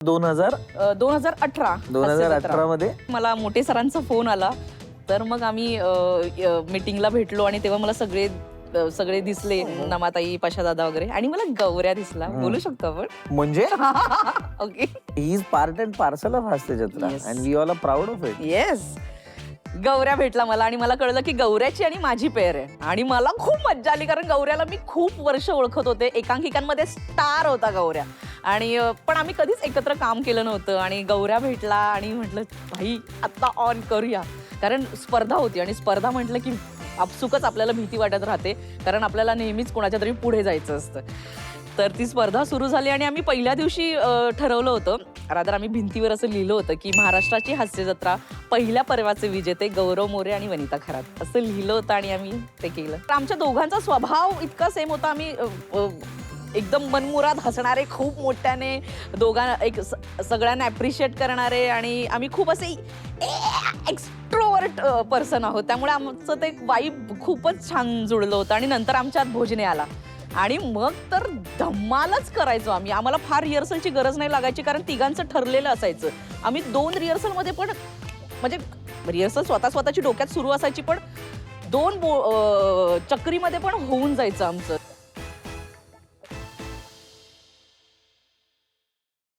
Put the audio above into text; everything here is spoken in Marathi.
दोन हजार? दोन हजार अठरा. दोन हजार अठरा मध्ये? मला मोठे सरांचा फोन आला. तर मग आम्ही मीटिंगला भेटलो आणि तेव्हा मला सगळे सगळे दिसले. नमाताई पाशा दादा वगैरे. आणि मला गौऱ्या दिसला हा. बोलू शकतो आपण? म्हणजे? Okay he is part and parcel of Hasya Jatra. And we all are proud of it yes Gaurya भेटला मला आणि मला कळलं की गौऱ्याची आणि माझी पेअर आहे. आणि मला खूप मज्जा आली कारण गौऱ्याला मी खूप वर्ष ओळखत होते. एकांकिकांमध्ये स्टार होता गौऱ्या. आणि पण आम्ही कधीच एकत्र काम केलं नव्हतं आणि गौऱ्या भेटला आणि म्हटलं भाई आत्ता ऑन करूया. कारण स्पर्धा होती आणि स्पर्धा म्हटलं की आपसुकच आपल्याला भीती वाटत राहते कारण आपल्याला नेहमीच कोणाच्या तरी पुढे जायचं असतं. तर ती स्पर्धा सुरू झाली आणि आम्ही पहिल्या दिवशी ठरवलं होतं रादर आम्ही भिंतीवर असं लिहिलं होतं की महाराष्ट्राची हास्य जत्रा पहिल्या पर्वाचे विजेते गौरव मोरे आणि वनिता खरात. असं लिहिलं होतं आणि आम्ही ते केलं. तर आमच्या दोघांचा स्वभाव इतका सेम होता. आम्ही एकदम मनमुराद हसणारे खूप मोठ्याने दोघां एक स- सगळ्यांना ॲप्रिशिएट करणारे आणि आम्ही खूप असे एक्स्ट्रोवर्ट पर्सन आहोत. त्यामुळे आमचं ते वाईब खूपच छान जुळलं होतं आणि नंतर आमच्यात भोजने आला. आणि मग तर धम्मालच करायचो आम्ही. आम्हाला फार रिहर्सलची गरज नाही लागायची कारण तिघांचं ठरलेलं असायचं. आम्ही दोन रिहर्सलमध्ये पण म्हणजे रिहर्सल स्वतः स्वतःची डोक्यात सुरू असायची पण दोन बो अं, चक्रीमध्ये पण होऊन जायचं आमचं.